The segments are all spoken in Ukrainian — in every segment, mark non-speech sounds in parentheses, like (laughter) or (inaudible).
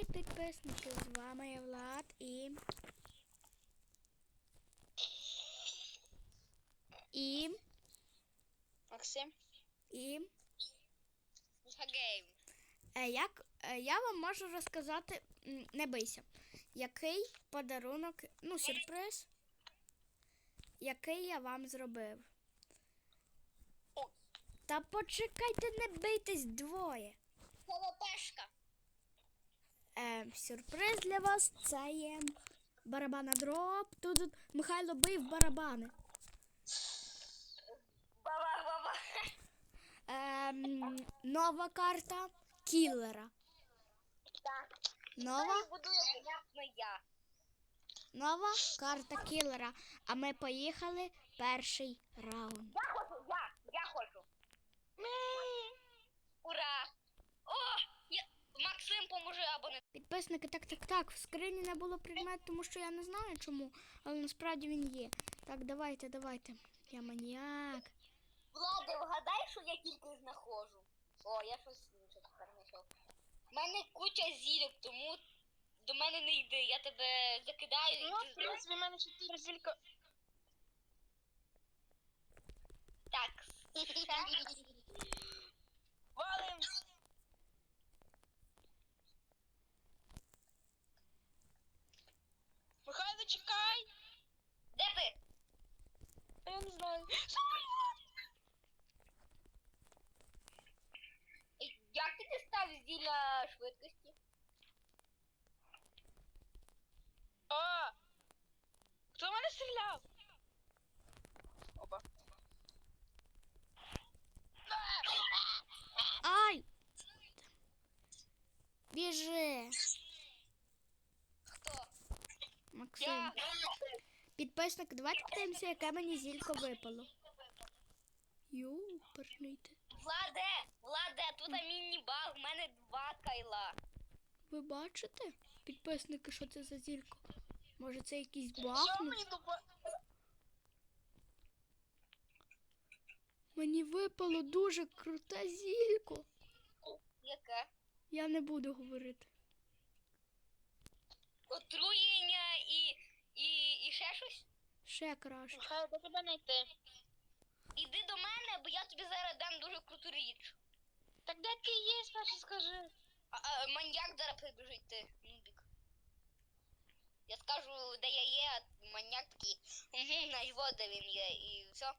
Привіт, підписники! З вами я Влад і. І. Максим. І. Гейм. Е, як, е, я вам можу розказати, не бийся, який подарунок, ну, сюрприз, який я вам зробив. О. Та почекайте, не бийтесь двоє. Колопешка. Е, сюрприз для вас це є барабана дроп. Тут, тут Михайло бив барабани. Ем, нова карта кілера. Нова, нова карта кілера. А ми поїхали перший раунд. Я хочу, я, я хочу. Ура! О, я... Максим, або не. Підписники, так, так, так. В скрині не було предмет, тому що я не знаю чому, але насправді він є. Так, давайте, давайте. Я маніяк. Влади, вгадай, що я тільки знаходжу. О, я щось інше тепер знайшов. У мене куча зірок, тому до мене не йди. Я тебе закидаю і Ну, ти в принципі, в мене ще чотири зілька. Так. Валим! Михайло, чекай! Де ти? А Я не знаю. Як ти дістав зілля швидкості? О! Хто в мене стріляв? Опа. Ай! Біжи! Хто? Максим. Я. Підписник, давайте подивимося, яке мені зілько випало. Юперний ти. Владе, Владе, тут міні-баг, в мене два кайла. Ви бачите? Підписники, що це за зілько? Може це якийсь баг? мені випало дуже круте зілько. Яке? Я не буду говорити. Отруєння і, і, і ще щось? Ще краще. Михайло, де тебе знайти? Іди до мене, бо я тобі зараз дам дуже круту річ. Так де ти є, спершу скажи. А, а, маньяк зараз прибіжить ти, нубік. Я скажу, де я є, а маньяк такий, угу, на його, де він є, і все.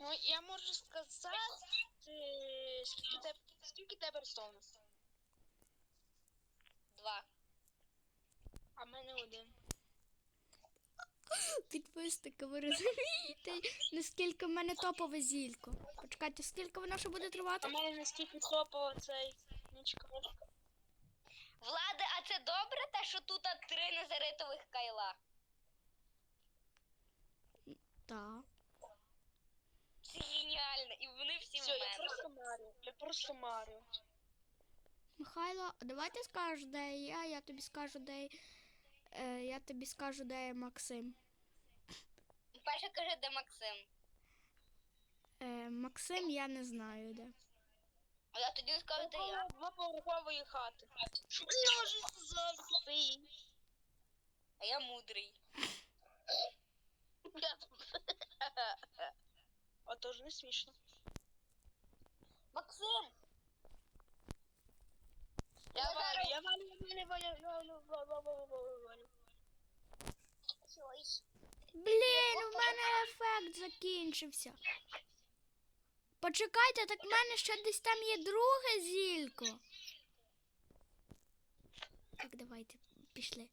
Ну, я можу сказати, скільки тебе, скільки тебе рестовно? Два. А в мене один. Підписники, ви розумієте, наскільки в мене топове зілько. Почекайте, скільки воно ще буде тривати? в мене наскільки хлопало цей нічка. Влади, а це добре, те, що тут три незаритових кайла? Так. Це геніально, і вони всі Все, в я мене. просто Маріо. Я просто Маріо. Михайло, а давай ти скажеш, де я, я тобі скажу, де е, я тобі скажу, де Максим. Перше каже, де Максим. Е, Максим я не знаю де. А я тоді скажу, де я. Два поверхової хати. Ножиці завжди. А я мудрий. А тоже не смішно. Максим! Я Я валю, зараз- я валю, я валю, я валю, валю, валю, валю, валю, валю. Блін, у мене ефект закінчився. Почекайте, так в мене ще десь там є друге зілько. Так, давайте, пішли.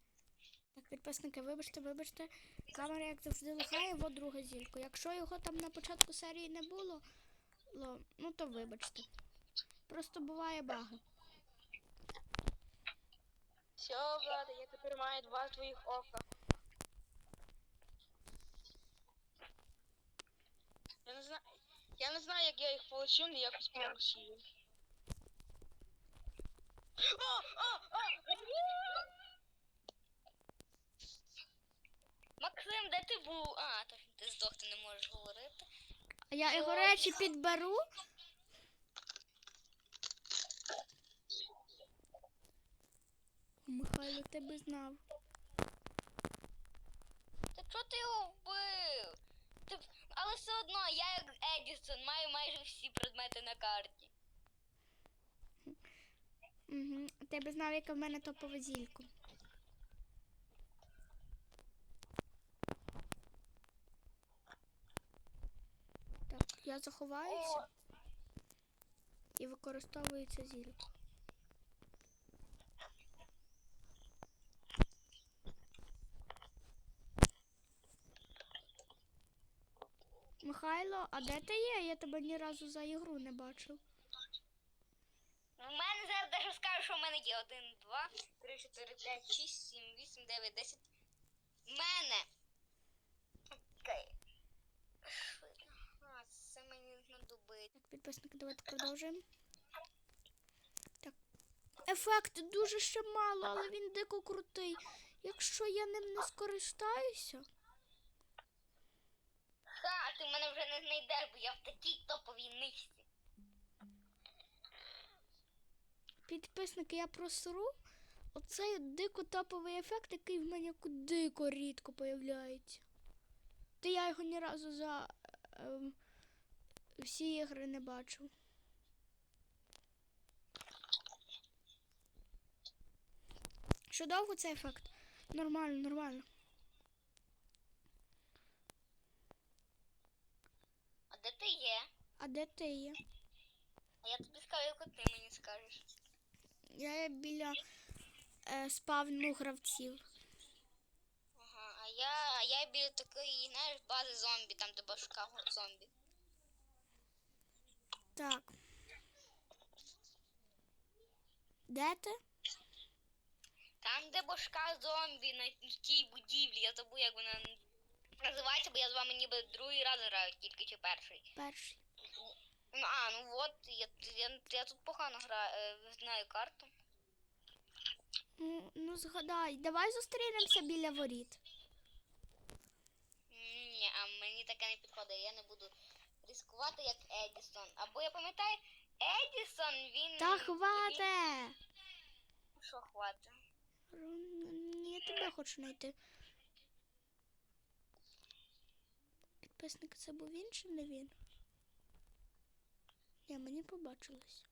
Так, підписники, вибачте, вибачте. Камера, як завжди, лихає, во друге зілько. Якщо його там на початку серії не було, ну то вибачте. Просто буває баги. Все, Влада, я тепер маю два твоїх ока. Я не знаю. Я не знаю, як я їх получив, але якось получив. О, о, о! Максим, де ти був? А, так ти здох, ти не можеш говорити. А я його речі підберу. Михайло, тебе знав. Та чого ти його вбив? Ти... Але все одно, я як Едісон маю майже всі предмети на карті. Угу. Ти би знав, яке в мене топове зілько. Так, я заховаюся і використовую це зілько. Михайло, а де ти є? Я тебе ні разу за ігру не бачив. У мене зараз даже скажу, що в мене є 1, 2, 3, 4, 5, 6, 7, 8, 9, 10. В мене. Окей. А, це мені знадобить. Так, підписники, давайте продовжуємо. Так. Ефект дуже ще мало, але він дико крутий. Якщо я ним не скористаюся. Ти мене вже не знайдеш, бо я в такій топовій нишці. Підписники, я просру. Оцей дико топовий ефект, який в мене дико рідко появляється. Та я його ні разу за ем, всі ігри не бачив. Що довго цей ефект? Нормально, нормально. А де ти є? А де ти є? А я тобі скажу, як ти мені скажеш. Я біля е, спавну гравців. Ага, а я, а я біля такої, знаєш, бази зомбі, там де башка зомбі. Так. Де ти? Там, де башка зомбі на тій будівлі, я забув, як вона називається, бо я з вами ніби другий раз граю, тільки чи перший. Перший. Ну, а, ну от, я, я, я тут погано граю, е, знаю карту. Ну, ну згадай, давай зустрінемося біля воріт. Ні, а мені таке не підходить, я не буду ризикувати як Едісон. Або я пам'ятаю, Едісон, він. Та він- хвате! Що хвата? М, Я тебе хочу знайти. Підписник, це був він чи не він? Ні, мені побачилось.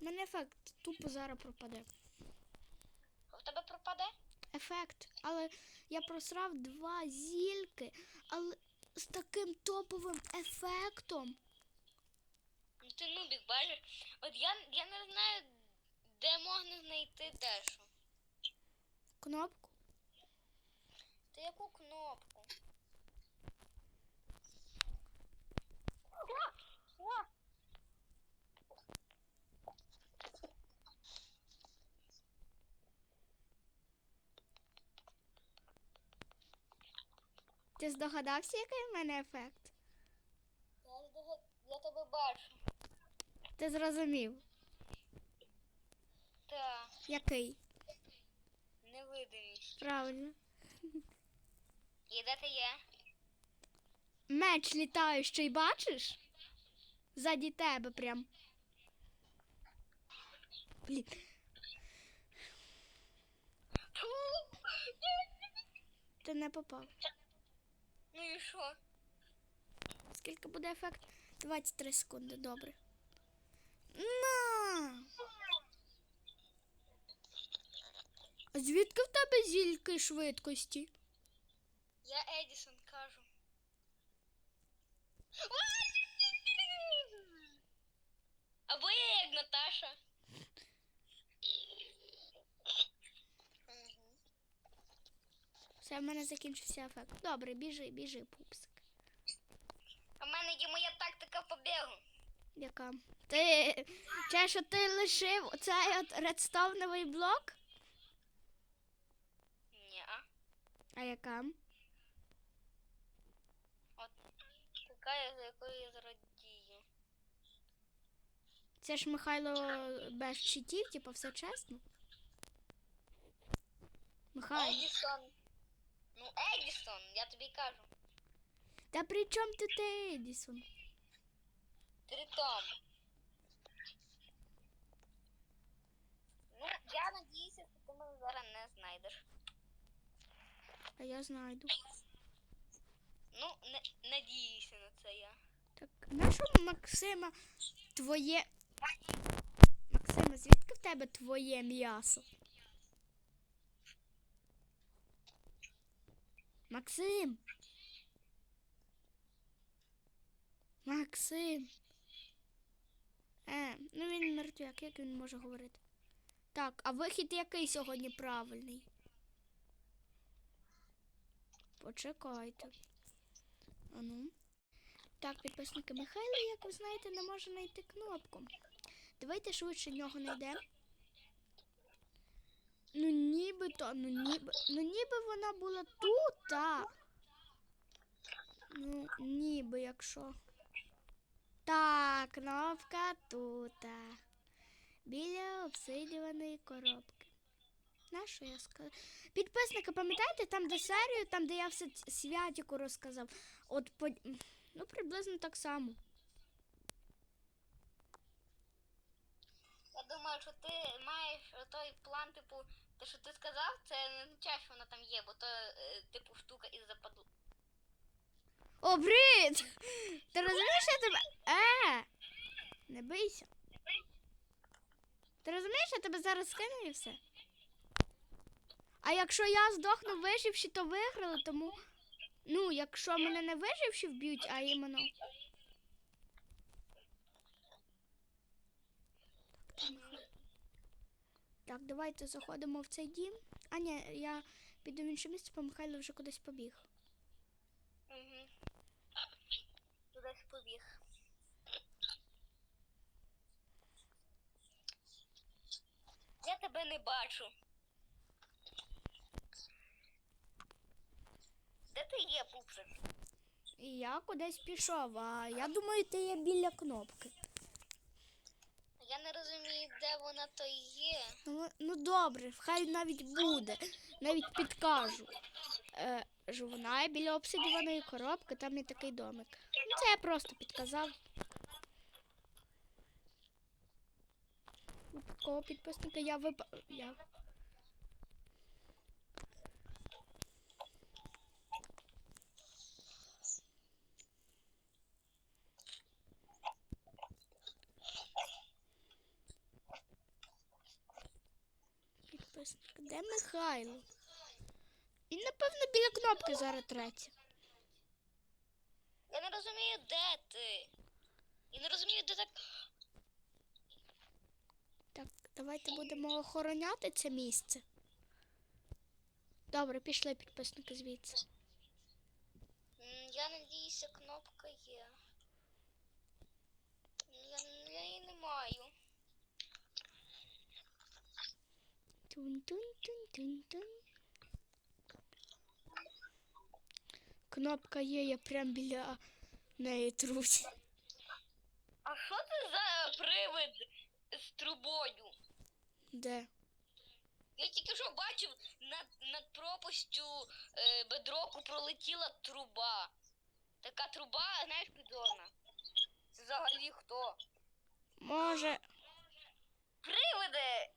У мене ефект тупо зараз пропаде. В тебе пропаде? Ефект. Але я просрав два зільки, але з таким топовим ефектом. Ну ти нубік, бачиш. От я, я не знаю, де можна знайти дещо. Кнопку. Ти яку кнопку? Ти здогадався, який в мене ефект? Я, здогад- я тебе бачу. Ти зрозумів. Так, Який? невидимість. Правильно. І де ти є? Меч літаючий, бачиш? Ззаді тебе прям. Блін. Ти не попав. Ну і що? Скільки буде ефект? 23 секунди, добре. На! А звідки в тебе зільки швидкості? Я Едісон кажу. Все, в мене закінчився ефект. Добре, біжи, біжи, пупсик. В мене є моя тактика побігу. Яка? Ти. Чи що ти лишив оцей от редстоуновий блок? Ні, а? А яка? От така, за якою я зрадію. Це ж Михайло без читів, типу, все чесно. Михайло. Едісон. Ну, я тобі кажу. Та при чому тут Едісон? Тритом. надіюся, що ти мене зараз не знайдеш. А я знайду. Ну, не надіюся на це я. Так, нащо Максима твоє. Максима, звідки в тебе твоє м'ясо? Максим. Максим. Е, ну він мертвяк, як він може говорити? Так, а вихід який сьогодні правильний? Почекайте. Ану. Так, підписники Михайло, як ви знаєте, не може знайти кнопку. Давайте швидше нього знайдемо. Ну нібито, ну ніби. Ну ніби вона була тут. а. Ну, ніби якщо. Так, кнопка тут. Біля обсидіаної коробки. На що я сказала? Підписники, пам'ятаєте, там де серію, там, де я все святіку розказав. От по... Ну, приблизно так само. Я думаю, що ти маєш той план, типу, те, що ти сказав, це не означає, що вона там є, бо то, е, типу, штука із западу. О, привіт! Ти розумієш, я тебе. Е! Не бийся. Ти розумієш, я тебе зараз скину і все. А якщо я здохну виживши, то виграли, тому. Ну, якщо мене не виживши вб'ють, а іменно. Так, давайте заходимо в цей дім. А ні, я піду в інше місце, бо Михайло вже кудись побіг. Угу. Кудись побіг. Я тебе не бачу. Де ти є, пупсик? І я кудись пішов, а я думаю, ти є біля кнопки. Я не розумію, де вона то є. Ну, ну добре, хай навіть буде. Навіть підкажу. Е, що вона біля обсидіаної коробки, там є такий домик. Ну, це я просто підказав. Випадково підписника я вип... Я... Підписник. Де Михайло? Він, напевно, біля кнопки зараз третє. Я не розумію, де ти. Я не розумію, де так. Так, давайте будемо охороняти це місце. Добре, пішли підписники звідси. М, Я надіюся, кнопка є. Я, я її не маю. Тун-тун-тун-тун-тун. Кнопка є, я прям біля неї трусь. А що це за привид з трубою? Де? Я тільки що бачив над, над пропастю е, бедроку пролетіла труба. Така труба, знаєш, підзорна. Це взагалі хто? Може. Привиди!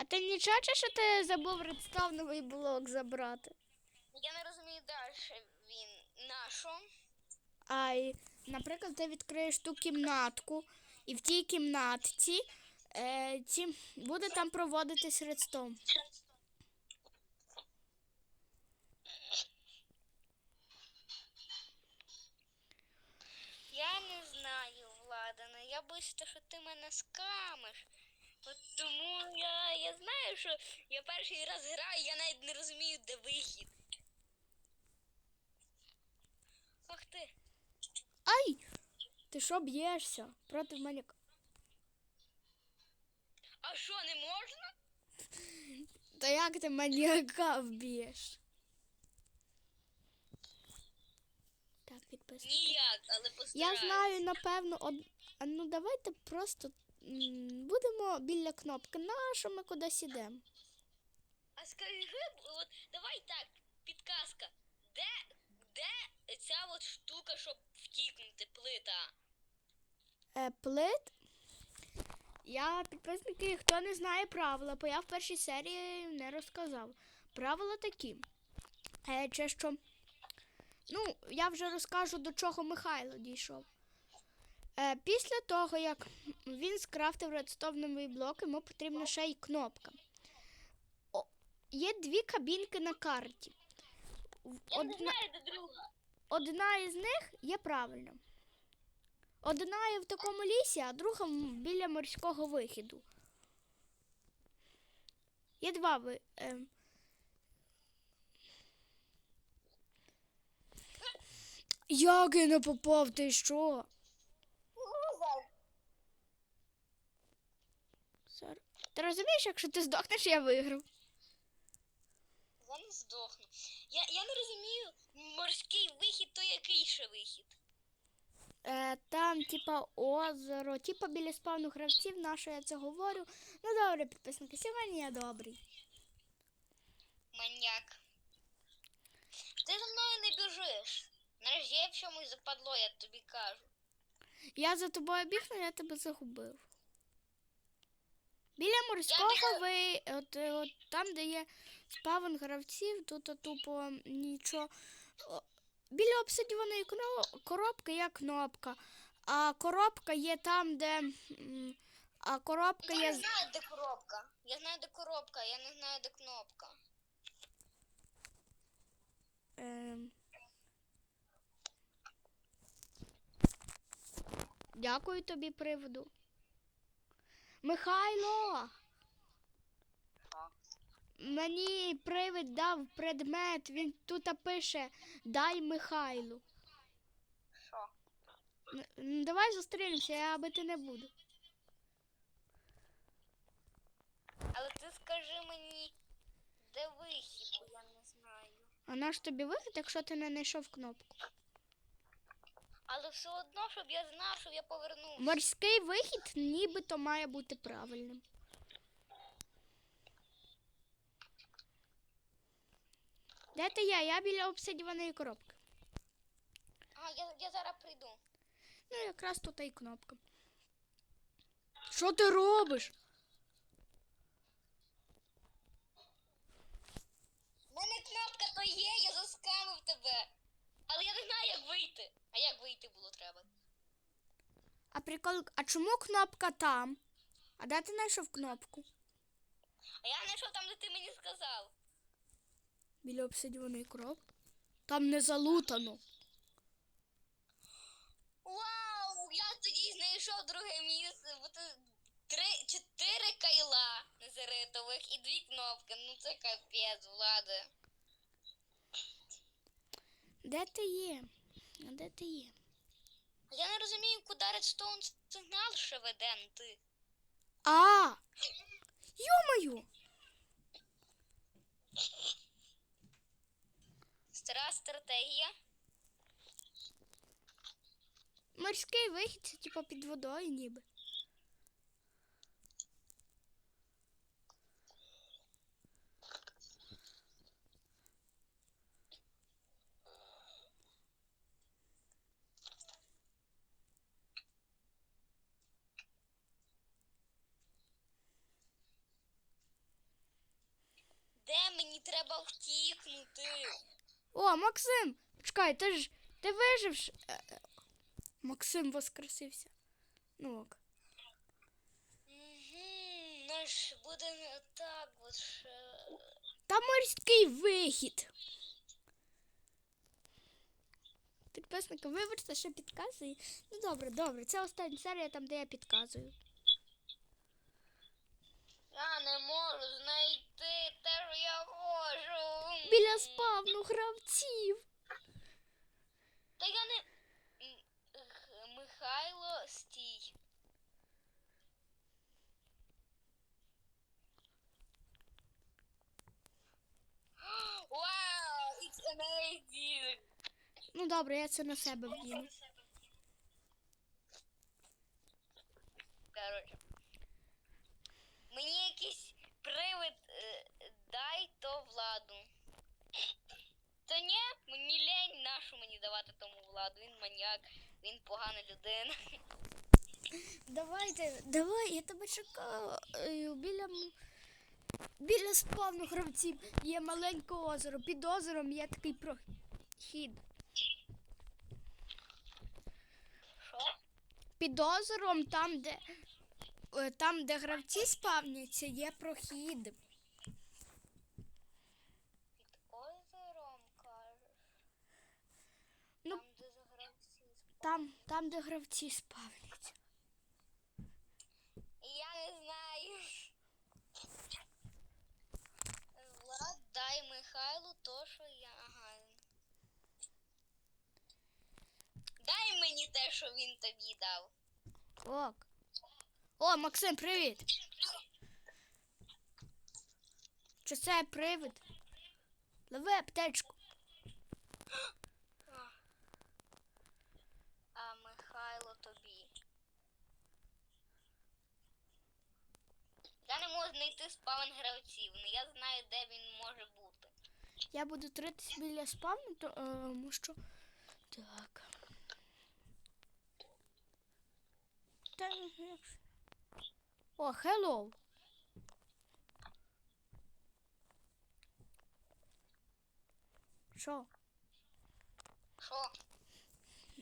А ти нічого, чи що ти забув редстоуновий блок забрати? Я не розумію далі він нашо. А, і, наприклад, ти відкриєш ту кімнатку, і в тій кімнатці е, ці, буде там проводитись редстоун. Я не знаю, Владане. Я боюся, що ти мене скамиш. От тому я, я знаю, що я перший раз граю, я навіть не розумію, де вихід. Ах ти. Ай! Ти що б'єшся проти мене? А що, не можна? Та як ти маніяка вб'єш? Так, підписуй. Ніяк, але Я знаю, напевно, од... а ну давайте просто будемо біля кнопки. Нащо ми кудись ідемо? А скажи, от давай так, підказка. Де, де ця от штука, щоб втікнути, плита? Е, плит. Я підписники, хто не знає правила, бо я в першій серії не розказав. Правила такі. Е, чи що, ну, я вже розкажу, до чого Михайло дійшов. Е, після того, як він скрафтив редстоуновий блок, йому потрібна ще й кнопка. О, є дві кабінки на карті. Одна, одна із них є правильна. Одна є в такому лісі, а друга біля морського вихіду. Є два ви. ем. Як я не попав, ти що? Лузер. Сор- Ти розумієш, якщо ти здохнеш, я виграв. Я не здохну. Я, я не розумію, морський вихід то який ще вихід? Е, там, типа, озеро, типа біля спавну гравців, на що я це говорю. Ну добре, підписники, сьогодні я добрий. Маньяк. Ти за мною не біжиш. Нарешті я в чомусь западло, я тобі кажу. Я за тобою бігну, я тебе загубив. Біля морського ви, от, е, от там, де є спавн гравців, тут тупо нічого. Біля обсидіоної коробки є кнопка, а коробка є там, де. А коробка Я є. не знаю, де коробка. Я знаю, де коробка, я не знаю, де кнопка. Ем. Дякую тобі, приводу. Михайло! Мені привид дав предмет, він тут пише Дай Михайлу. Що? Давай зустрінемося, я бити не буду. Але ти скажи мені, де вихід, бо я не знаю. А наш тобі вихід, якщо ти не знайшов кнопку? Все одно, щоб я знав, щоб я повернувся. Морський вихід нібито має бути правильним. Де ти є? Я біля обсидіаної коробки. А, я, я зараз прийду. Ну, якраз тут і кнопка. Що ти робиш? У мене кнопка то є, я заскамив тебе. Але я не знаю, як вийти. А як вийти було треба? А прикол, а чому кнопка там? А де ти знайшов кнопку? А я знайшов там, де ти мені сказав. Біля обсидіаної коробки. Там не залутано. Вау! Я тоді знайшов друге місце, бо ти три, чотири кайла незаритових і дві кнопки. Ну це капець, влада. Де ти є? А де ти є? Я не розумію, куди редстоун сигнал ще веде ну ти. А! Йо-моє! Стара стратегія. Морський вихід, це типа під водою ніби. Де мені треба втікнути? О, Максим! Чекай, ти ж ти вижив. е, е. Максим воскресився. Ну ок. Угу, наш буде не так, от. Там морський вихід. Підписники, вибачте, що підказую. Ну добре, добре. Це остання серія там, де я підказую. Я не можу знайти Біля спавну гравців. Та я не. Михайло, стій. Вау, it's amazing. Ну добре, я це на себе вдіну. Короче. Мені якийсь привид е, дай то владу. Та ні, мені лень нашу мені давати тому владу. Він маньяк, він погана людина. Давайте, давай, я тебе чекаю. Біля, біля спавну гравців є маленьке озеро. Під озером є такий прохід. Що? Під озером, там, де, е, там, де гравці спавняться, є прохід. Під озером кажеш. Ну. Там, де загравці. Там, там, де гравці спавняться. Я не знаю. Влад, дай Михайлу то, що я. Ага. Дай мені те, що він тобі дав. Ок. О, Максим, привіт. Чи це привид? Лови аптечку. (gasps) (gasps) А Михайло тобі. Я не можу знайти спавн гравців, але я знаю, де він може бути. Я буду тритись біля спавну, е, тому що. Так. Та, О, hello. Що? Що?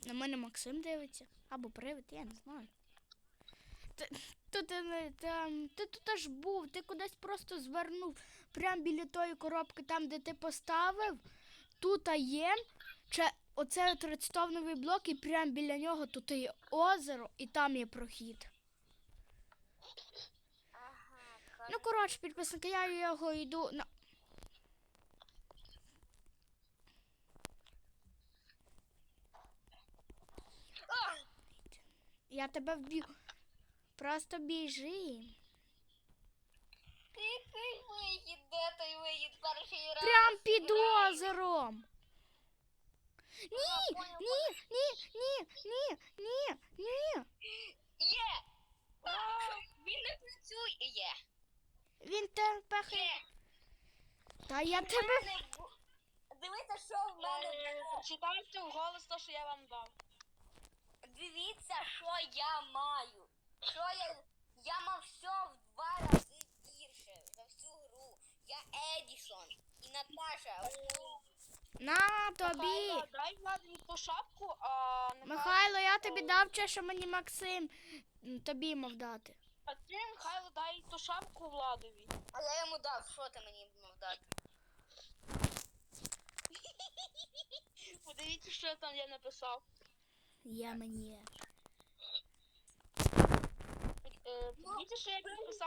На мене Максим дивиться. Або привид, я не знаю. Ти, ти, ти, не- там, ти тут аж був, ти кудись просто звернув прямо біля тої коробки, там, де ти поставив. Тут є чи оце от редстоуновий блок, і прямо біля нього тут є озеро, і там є прохід. Ага, Ну, коротше, підписники, я його йду на. Я тебе вб'ю. Просто біжи. Який вихід, де той вихід перший раз? Прям під озером. Ні, ні, ні, ні, ні, ні, ні. Є! Він не працює. Він тебе. Та я тебе. Дивіться, що в мене Е, було. Прочитайте вголос те, що я вам дав. Дивіться, що я маю. Що я. Я мав все в два рази більше за всю гру. Я Едісон і Наташа. На тобі. Михайло, дай Владові ту шапку, а нехай... Михайло, я тобі дав те, що мені Максим м, тобі мав дати. А ти, Михайло, дай ту шапку Владові. А я йому дав, що ти мені мав дати? (laughs) Подивіться, що я там я написав. Я мені. Е, Подивіться, що я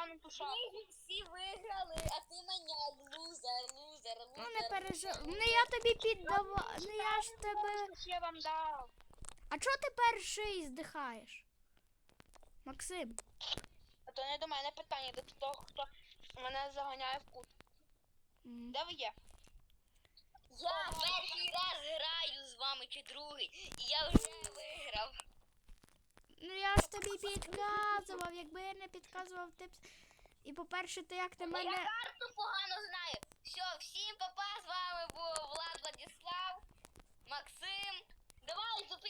на ту шапку. Ми всі виграли, а ти мене лузер, лузер, лузер. Ну не переживай. Ну я тобі піддавав. Ну я ж тебе. Я вам дав. А чого ти перший здихаєш? Максим. А то не до мене питання, до того, хто мене заганяє в кут. М, Де ви є? Я перший раз граю з вами чи другий, і я вже виграв. Ну я ж тобі підказував, якби я не підказував ти б. І по-перше, ти як на Я мене. карту погано знаю. Все, всім папа, з вами був Влад Владислав, Максим. Давай, зупиняй.